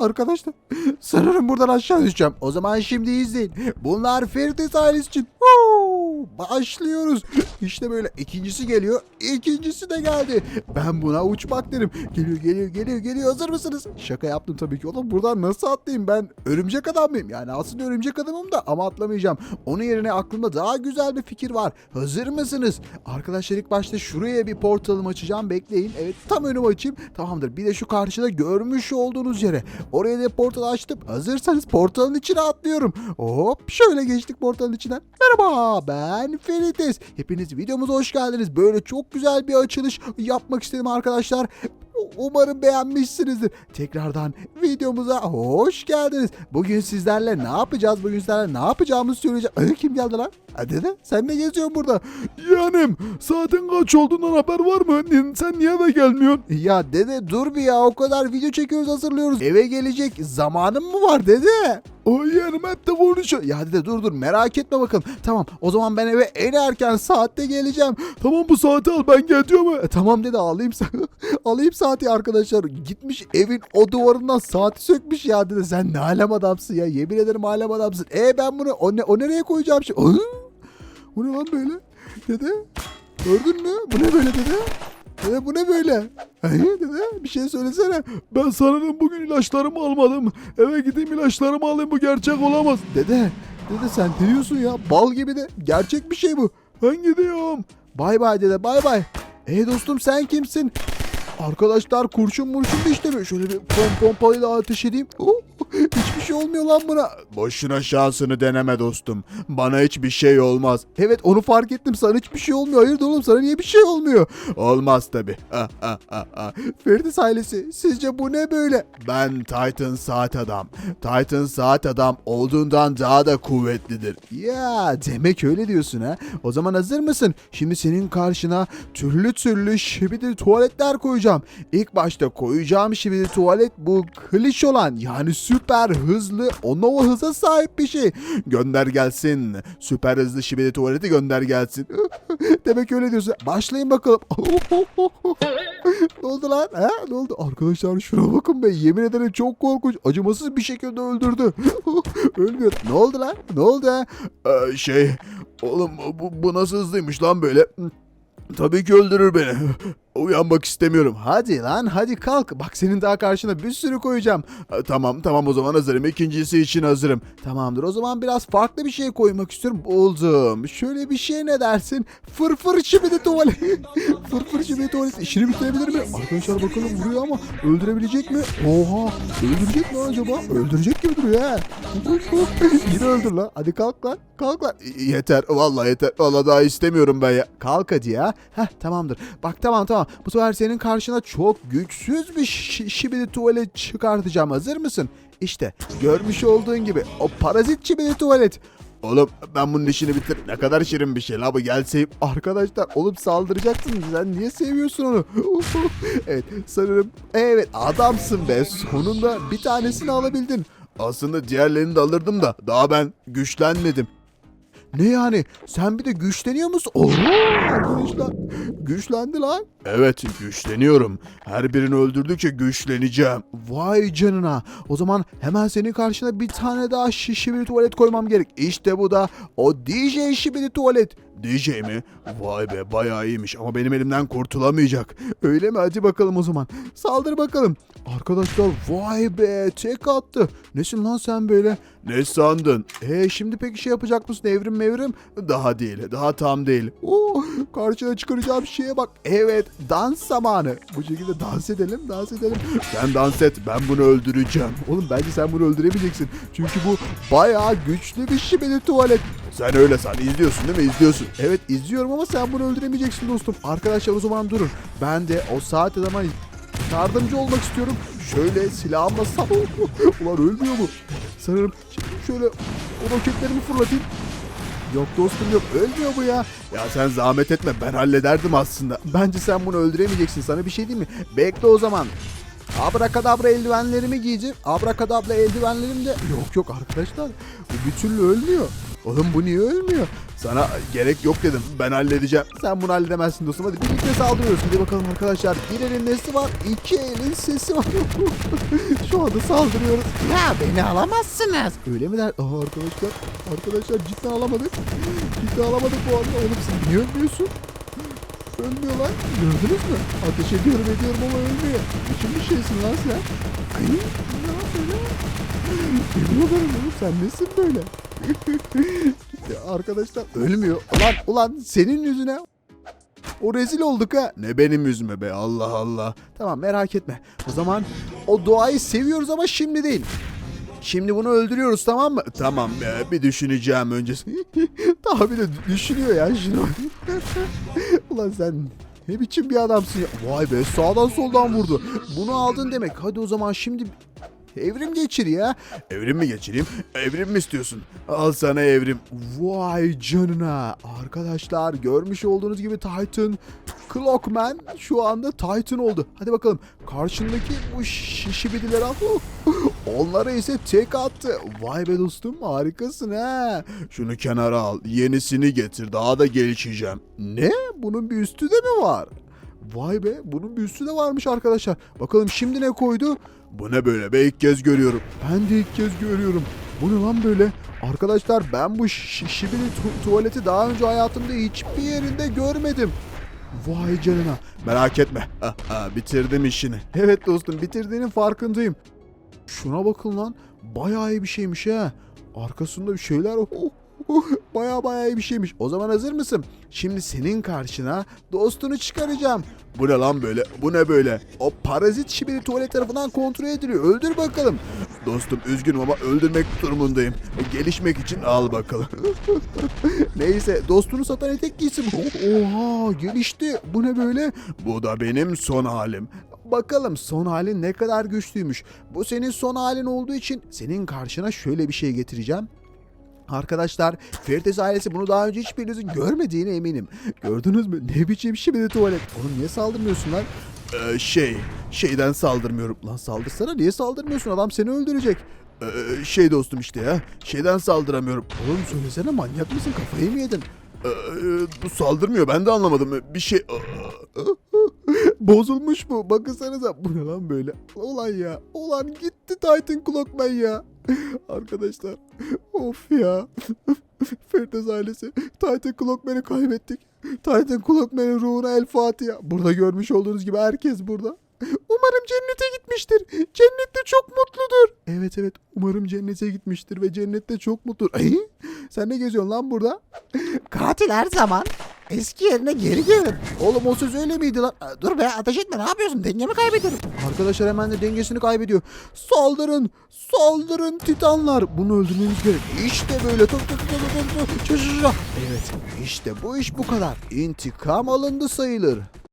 Arkadaşlar sanırım buradan aşağı düşeceğim. O zaman şimdi izleyin. Bunlar Ferites ailesi için. Başlıyoruz. İşte böyle ikincisi geliyor. İkincisi de geldi. Ben buna uçmak derim. Geliyor geliyor geliyor geliyor. Hazır mısınız? Şaka yaptım tabii ki. Oğlum buradan nasıl atlayayım ben? Örümcek adam mıyım? Yani aslında örümcek adamım da ama atlamayacağım. Onun yerine aklımda daha güzel bir fikir var. Hazır mısınız? Arkadaşlar ilk başta şuraya bir portalımı açacağım. Bekleyin. Evet tam önümü açayım. Tamamdır. Bir de şu karşıda görmüş olduğunuz yere. Oraya da portal açtım. Hazırsanız portalın içine atlıyorum. Hop şöyle geçtik portalın içinden. Merhaba ben Ferites. Hepiniz videomuza hoş geldiniz. Böyle çok güzel bir açılış yapmak istedim arkadaşlar. Umarım beğenmişsinizdir. Tekrardan videomuza hoş geldiniz. Bugün sizlerle ne yapacağız? Bugün sizlerle ne yapacağımızı söyleyeceğim. Kim geldi lan? Ha, dede sen ne geziyorsun burada? Yeğenim saatin kaç olduğundan haber var mı? Sen niye eve gelmiyorsun? Ya dede dur bir ya o kadar video çekiyoruz hazırlıyoruz. Eve gelecek zamanım mı var dede? O hep de konuşuyor. Ya dede dur dur merak etme bakalım. Tamam o zaman ben eve en erken saatte geleceğim. Tamam bu saati al ben geliyorum. E, tamam dede alayım alayım saati arkadaşlar. Gitmiş evin o duvarından saati sökmüş ya dede. Sen ne alem adamsın ya. Yemin ederim alem adamsın. E ben bunu o, ne, o nereye koyacağım şimdi? Bu ne lan böyle? Dede gördün mü? Bu ne böyle dede? Dede bu ne böyle? Dede bir şey söylesene. Ben sanırım bugün ilaçlarımı almadım. Eve gideyim ilaçlarımı alayım bu gerçek olamaz. Dede, dede sen diyorsun ya? Bal gibi de gerçek bir şey bu. Ben gidiyorum. Bay bay dede bay bay. Ey dostum sen kimsin? Arkadaşlar kurşun murşun da işlemiyor. Şöyle bir pom pompalıyla ateş edeyim. Oh, hiçbir şey olmuyor lan buna. Boşuna şansını deneme dostum. Bana hiçbir şey olmaz. Evet onu fark ettim. Sana hiçbir şey olmuyor. Hayırdır oğlum sana niye bir şey olmuyor? Olmaz tabi. Ah, ah, ah, ah. Feridis ailesi sizce bu ne böyle? Ben Titan saat adam. Titan saat adam olduğundan daha da kuvvetlidir. Ya demek öyle diyorsun ha. O zaman hazır mısın? Şimdi senin karşına türlü türlü şibidi tuvaletler koyacağım. İlk başta koyacağım şibidi tuvalet bu klişe olan yani süper hızlı Onova hıza sahip bir şey. Gönder gelsin. Süper hızlı şibidi tuvaleti gönder gelsin. Demek öyle diyorsun. Başlayın bakalım. ne oldu lan? Ha? Ne oldu? Arkadaşlar şuna bakın be. Yemin ederim çok korkunç. Acımasız bir şekilde öldürdü. Ölmüyor. Ne oldu lan? Ne oldu ha? Ee, şey oğlum bu, bu nasıl hızlıymış lan böyle? Tabii ki öldürür beni. Uyanmak istemiyorum. Hadi lan hadi kalk. Bak senin daha karşına bir sürü koyacağım. Ee, tamam tamam o zaman hazırım. İkincisi için hazırım. Tamamdır o zaman biraz farklı bir şey koymak istiyorum. Buldum. Şöyle bir şey ne dersin? Fırfır çimidi tuvalet. Fırfır çimidi tuvalet işini bitirebilir mi? Arkadaşlar bakalım vuruyor ama öldürebilecek mi? Oha öldürecek mi acaba? Öldürecek gibi duruyor ha. Yine öldür lan. Hadi kalk lan. Kalk lan. Y- Yeter vallahi yeter. Vallahi daha istemiyorum ben ya. Kalk hadi ya. Heh tamamdır. Bak tamam tamam. Bu sefer senin karşına çok güçsüz bir şi- şibidi tuvalet çıkartacağım. Hazır mısın? İşte görmüş olduğun gibi o parazit şibidi tuvalet. Oğlum ben bunun işini bitir. Ne kadar şirin bir şey la bu gelse. Arkadaşlar oğlum saldıracaksın. Sen niye seviyorsun onu? evet sanırım. Evet adamsın be. Sonunda bir tanesini alabildin. Aslında diğerlerini de alırdım da daha ben güçlenmedim. Ne yani? Sen bir de güçleniyor musun? Oo, arkadaşlar güçlendi lan. Evet güçleniyorum. Her birini öldürdükçe güçleneceğim. Vay canına. O zaman hemen senin karşına bir tane daha şişibili tuvalet koymam gerek. İşte bu da o DJ şibili tuvalet. DJ mi? Vay be bayağı iyiymiş ama benim elimden kurtulamayacak. Öyle mi? Hadi bakalım o zaman. Saldır bakalım. Arkadaşlar vay be tek attı. Nesin lan sen böyle? Ne sandın? E şimdi peki şey yapacak mısın evrim mevrim? Daha değil, daha tam değil. Oo, karşına çıkaracağım şeye bak. Evet dans zamanı. Bu şekilde dans edelim dans edelim. Sen dans et, ben bunu öldüreceğim. Oğlum bence sen bunu öldüremeyeceksin. Çünkü bu bayağı güçlü bir şibeli tuvalet. Sen öyle san, izliyorsun değil mi? İzliyorsun. Evet izliyorum ama sen bunu öldüremeyeceksin dostum. Arkadaşlar o zaman durun. Ben de o saat adama yardımcı olmak istiyorum. Şöyle silahımla sap... Ulan ölmüyor mu? Sanırım şöyle o roketlerimi fırlatayım. Yok dostum yok ölmüyor bu ya. Ya sen zahmet etme, ben hallederdim aslında. Bence sen bunu öldüremeyeceksin. Sana bir şey diyeyim mi? Bekle o zaman. Abrakadabra eldivenlerimi giyeceğim. Abrakadabra eldivenlerim de... Yok yok arkadaşlar. Bu bir türlü ölmüyor. Oğlum bu niye ölmüyor? Sana gerek yok dedim. Ben halledeceğim. Sen bunu halledemezsin dostum. Hadi birlikte saldırıyoruz. Hadi bakalım arkadaşlar. Bir elin nesi var? iki elin sesi var. Şu anda saldırıyoruz. Ya beni alamazsınız. Öyle mi der? Aha arkadaşlar. Arkadaşlar cidden alamadık. Cidden alamadık bu anda. Oğlum sen niye ölmüyorsun? Ölmüyor lan. Gördünüz mü? Ateş ediyorum ediyorum ama ölmüyor. Biçim bir şeysin lan sen. Ay, ne yapıyorsun? Yemin ederim oğlum sen nesin böyle? Arkadaşlar ölmüyor. Ulan ulan senin yüzüne o rezil olduk ha. Ne benim yüzüme be Allah Allah. Tamam merak etme. O zaman o doğayı seviyoruz ama şimdi değil. Şimdi bunu öldürüyoruz tamam mı? Tamam be bir düşüneceğim öncesi. Daha bir de düşünüyor ya şunu. Ulan sen ne biçim bir adamsın ya. Vay be sağdan soldan vurdu. Bunu aldın demek. Hadi o zaman şimdi evrim geçir ya. Evrim mi geçireyim? Evrim mi istiyorsun? Al sana evrim. Vay canına. Arkadaşlar görmüş olduğunuz gibi Titan Clockman şu anda Titan oldu. Hadi bakalım karşındaki bu şişibidiler al. Onlara ise tek attı. Vay be dostum harikasın ha. Şunu kenara al. Yenisini getir. Daha da gelişeceğim. Ne? Bunun bir üstü de mi var? Vay be bunun bir üstü de varmış arkadaşlar. Bakalım şimdi ne koydu? Bu ne böyle be ilk kez görüyorum. Ben de ilk kez görüyorum. Bu ne lan böyle? Arkadaşlar ben bu şi- şibili tu- tuvaleti daha önce hayatımda hiçbir yerinde görmedim. Vay canına. Merak etme. Ah, bitirdim işini. Evet dostum bitirdiğinin farkındayım. Şuna bakın lan. Bayağı iyi bir şeymiş ha. Arkasında bir şeyler. Bayağı bayağı iyi bir şeymiş. O zaman hazır mısın? Şimdi senin karşına dostunu çıkaracağım. Bu ne lan böyle? Bu ne böyle? O parazit şibiri tuvalet tarafından kontrol ediliyor. Öldür bakalım. Dostum üzgünüm ama öldürmek durumundayım. Gelişmek için al bakalım. Neyse dostunu satan etek giysin. Oha gelişti. Bu ne böyle? Bu da benim son halim. Bakalım son halin ne kadar güçlüymüş. Bu senin son halin olduğu için senin karşına şöyle bir şey getireceğim. Arkadaşlar Ferites ailesi bunu daha önce hiçbirinizin görmediğine eminim. Gördünüz mü? Ne biçim şimdi tuvalet. Oğlum niye saldırmıyorsun lan? Ee, şey, şeyden saldırmıyorum. Lan saldırsana niye saldırmıyorsun? Adam seni öldürecek. Ee, şey dostum işte ya. Şeyden saldıramıyorum. Oğlum söylesene manyak mısın? Kafayı mı yedin? Ee, bu saldırmıyor. Ben de anlamadım. Bir şey... Bozulmuş bu. Bakınsanıza. Bu ne lan böyle? Ulan ya. Ulan gitti Titan Clockman ya. Arkadaşlar. Of ya. Ferdes ailesi. Titan Clockman'i kaybettik. Titan Clockman'in ruhuna El Fatiha. Burada görmüş olduğunuz gibi herkes burada. Umarım cennete gitmiştir. Cennette çok mutludur. Evet evet. Umarım cennete gitmiştir ve cennette çok mutludur. Ay, sen ne geziyorsun lan burada? Katil her zaman eski yerine geri gelir. Oğlum o söz öyle miydi lan? Dur be ateş etme ne yapıyorsun dengemi kaybederim. Arkadaşlar hemen de dengesini kaybediyor. Saldırın! Saldırın titanlar! Bunu öldürmemiz gerek. İşte böyle. Tut, tut, tut, tut, tut. Çı. Evet işte bu iş bu kadar. İntikam alındı sayılır.